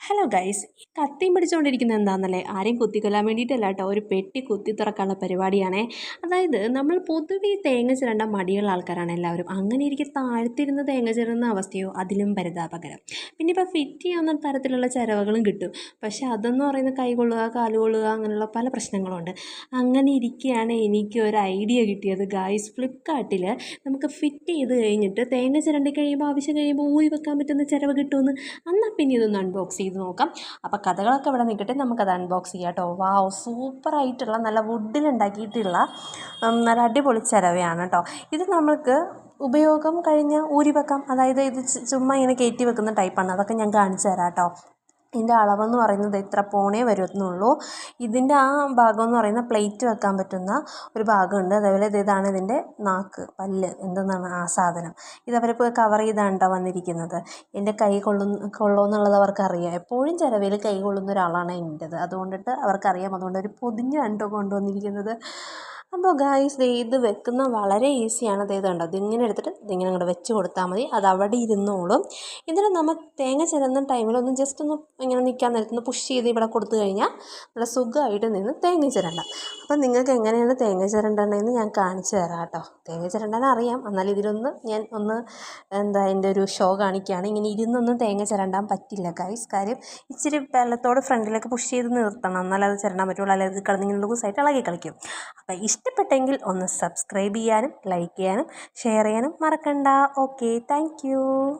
Hello guys ഈ കത്തിയും പിടിച്ചുകൊണ്ടിരിക്കുന്നത് എന്താണെന്നല്ലേ ആരെയും കുത്തിക്കൊല്ലാൻ വേണ്ടിയിട്ടല്ല കേട്ടോ. ഒരു പെട്ടി കുത്തി തുറക്കാനുള്ള പരിപാടിയാണേ. അതായത് നമ്മൾ പൊതുവെ തേങ്ങ ചിരണ്ട മടിയുള്ള ആൾക്കാരാണ് എല്ലാവരും. അങ്ങനെ ഇരിക്കെ താഴ്ത്തിരുന്ന് തേങ്ങ ചിരുന്ന അവസ്ഥയോ അതിലും പരിതാപകരം. പിന്നെ ഇപ്പോൾ ഫിറ്റ് ചെയ്യാവുന്ന തരത്തിലുള്ള ചിരവകളും കിട്ടും. പക്ഷേ അതെന്ന് പറയുന്നത് കൈകൊള്ളുക കാലുകൊള്ളുക കാൽ കൊള്ളുക അങ്ങനെയുള്ള പല പ്രശ്നങ്ങളുണ്ട്. അങ്ങനെ ഇരിക്കുകയാണ് എനിക്ക് ഒരു ഐഡിയ കിട്ടിയത്. ഗൈസ് ഫ്ലിപ്കാർട്ടിൽ നമുക്ക് ഫിറ്റ് ചെയ്ത് കഴിഞ്ഞിട്ട് തേങ്ങ ചിരണ്ടി കഴിയുമ്പോൾ ആവശ്യം കഴിയുമ്പോൾ ഊരി വെക്കാൻ പറ്റുന്ന ചിരവ് കിട്ടുമെന്ന്. എന്നാൽ പിന്നെ ഇതൊന്ന് അൺബോക്സ് ചെയ്ത് നോക്കാം. അപ്പോൾ കഥകളൊക്കെ ഇവിടെ നിൽക്കട്ടെ നമുക്കത് അൺബോക്സ് ചെയ്യാം കേട്ടോ വാവ് സൂപ്പറായിട്ടുള്ള നല്ല വുഡിൽ ഉണ്ടാക്കിയിട്ടുള്ള നല്ല അടിപൊളി ചിരവയാണ് കേട്ടോ ഇത് നമ്മൾക്ക് ഉപയോഗം കഴിഞ്ഞാൽ ഊരി വെക്കാം അതായത് ഇത് ചുമ്മാ ഇങ്ങനെ കയറ്റി വെക്കുന്ന ടൈപ്പാണ് അതൊക്കെ ഞാൻ കാണിച്ചു തരാം കേട്ടോ ഇതിന്റെ അളവെന്ന് പറയുന്നത് ഇത്ര പോണേ വരുന്നുള്ളൂ. ഇതിന്റെ ആ ഭാഗം എന്ന് പറയുന്ന പ്ലേറ്റ് വെക്കാൻ പറ്റുന്ന ഒരു ഭാഗമുണ്ട്. അതേപോലെ ഇത് ഇതാണ് ഇതിന്റെ നാക്ക് പല്ല് എന്തെന്നാണ് ആ സാധനം. ഇത് അവരിപ്പോൾ കവർ ചെയ്താണ് കേട്ടോ വന്നിരിക്കുന്നത്. എന്റെ കൈ കൊള്ളുന്ന കൊള്ളുമെന്നുള്ളത് അവർക്കറിയാം. എപ്പോഴും ചിലവിൽ കൈ കൊള്ളുന്ന ഒരാളാണ് എന്റെത്. അതുകൊണ്ടിട്ട് അവർക്കറിയാം. അതുകൊണ്ട് ഒരു പൊതിഞ്ഞാണ് കേട്ടോ കൊണ്ടുവന്നിരിക്കുന്നത് അപ്പോൾ ഗായ്സ് ദേ ഇത് വെക്കുന്ന വളരെ ഈസിയാണ് ഇത് കണ്ടോ ഇതിങ്ങനെ എടുത്തിട്ട് ഇതിങ്ങനെ അങ്ങോട്ട് വെച്ച് കൊടുത്താൽ മതി. അത് അവിടെ ഇരുന്നോളും. ഇതിന് നമ്മൾ തേങ്ങ ചെല്ലുന്ന ടൈമിൽ ഒന്ന് ജസ്റ്റ് ഒന്ന് ഇങ്ങനെ നിൽക്കാൻ നേരത്ത് പുഷ് ചെയ്ത് ഇവിടെ കൊടുത്തു കഴിഞ്ഞാൽ നല്ല സുഖമായിട്ട് നിന്ന് തേങ്ങ ചിരണ്ടാം. അപ്പം നിങ്ങൾക്ക് എങ്ങനെയാണ് തേങ്ങ ചിരണ്ടണമെന്ന് ഞാൻ കാണിച്ചു തരാം കേട്ടോ. തേങ്ങ ചിരണ്ടാൻ അറിയാം. എന്നാൽ ഇതിലൊന്ന് ഞാൻ ഒന്ന് എന്താ എന്റെ ഒരു ഷോ കാണിക്കുകയാണ്. ഇങ്ങനെ ഇരുന്നൊന്നും തേങ്ങ ചിരണ്ടാൻ പറ്റില്ല ഗൈസ് കാര്യം ഇച്ചിരി വെള്ളത്തോട് ഫ്രണ്ടിലേക്ക് പുഷ് ചെയ്ത് നിർത്തണം. എന്നാലേ അത് പറ്റുള്ളൂ. അല്ലെങ്കിൽ കിടന്നിങ്ങനെ ലൂസായിട്ട് ഇളകി കളിക്കും. അപ്പോൾ ഇഷ്ടപ്പെട്ടെങ്കിൽ ഒന്ന് സബ്സ്ക്രൈബ് ചെയ്യാനും ലൈക്ക് ചെയ്യാനും ഷെയർ ചെയ്യാനും മറക്കണ്ട. Okay thank